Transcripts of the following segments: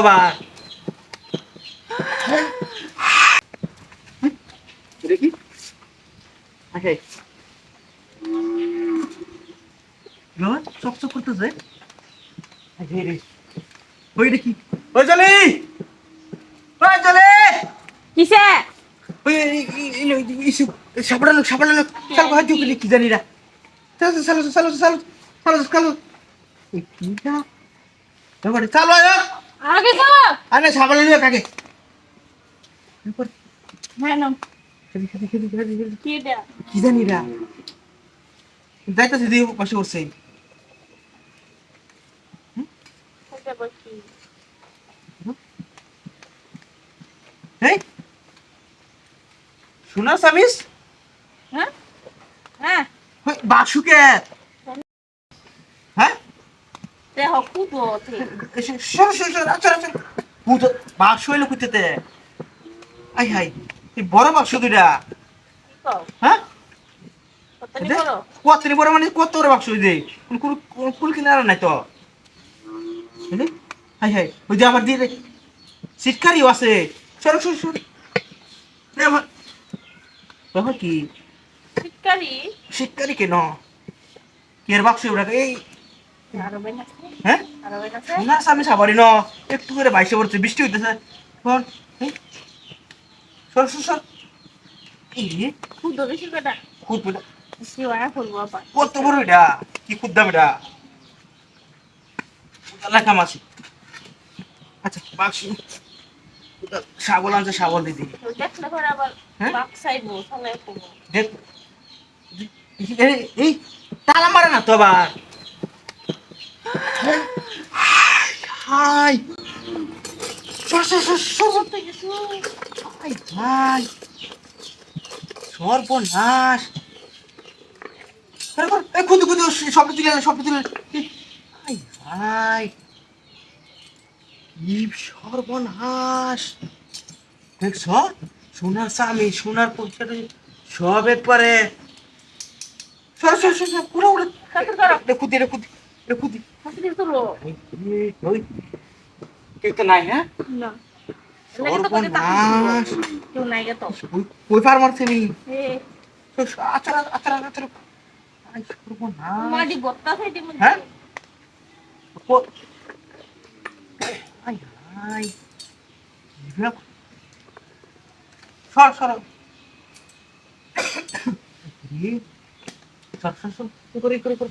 আবার দেখি। আচ্ছা। চকচক করতেছে ওই দেখি। ওই চলে ওই চলে কিসে? সাপড়া লোক সাপড়া লোক। চালু হাত দিয়ে কি জানি না। চালো চালো চালো চালো চালো চালো চালো। আয় আগে তো! আরে লোক আগে। এরপর হ্যাঁ নাম খেদি খেদি খেদি খেদি খেদি কি এটা? কি জানি না যাইতেছে দিয়ে বসে বসে। এটা এই! শোনা সামিস হ্যাঁ? হ্যাঁ? বাসুকে! তে হকু তো তে সর সর সর আচ্ছা আচ্ছা। ভূত বাক্স হইল কুইতেতে আই হাই এই বড় বাক্স দুইটা। কি কও? হ্যাঁ? কতনি করো কত বড় মানে কত বড় বাক্স হইছে? কোন কোন কোন কিনারা নাই তো? বুঝলি হাই হাই ওই যে আমার দিয়ে সিটকারিও আছে। সর সর সর। আমার। বাবা কি? শিকারি সিটকারি কেন? কি এর বাক্স ওটা? এই হ্যাঁ? না আমি সাবারি ন। একটু করে বাইশে পড়ছে বৃষ্টি হইতেছে। কত বড় এটা? কি লেখা মাছি। আচ্ছা বাক্স। শাবল আনছে শাবল দিদি। হ্যাঁ? দেখ। এই তালা মারে না তো আবার। হাই হাই সর্বনাশ। খুদি শব্দ তুলে শব্দ তুলে কি সর্বনাশ। দেখছ সোনার স্বামী সোনার পয়সাটা সব একবারে। সর সর সর পুরো উড়ে রেখুদি রেখুদি হাতে দিয়ে তুলো ওই কেউ তো নাই হ্যাঁ না তো তো সর সর সর সর করে করে করে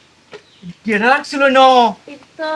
কেনা রাখছিল না এই তো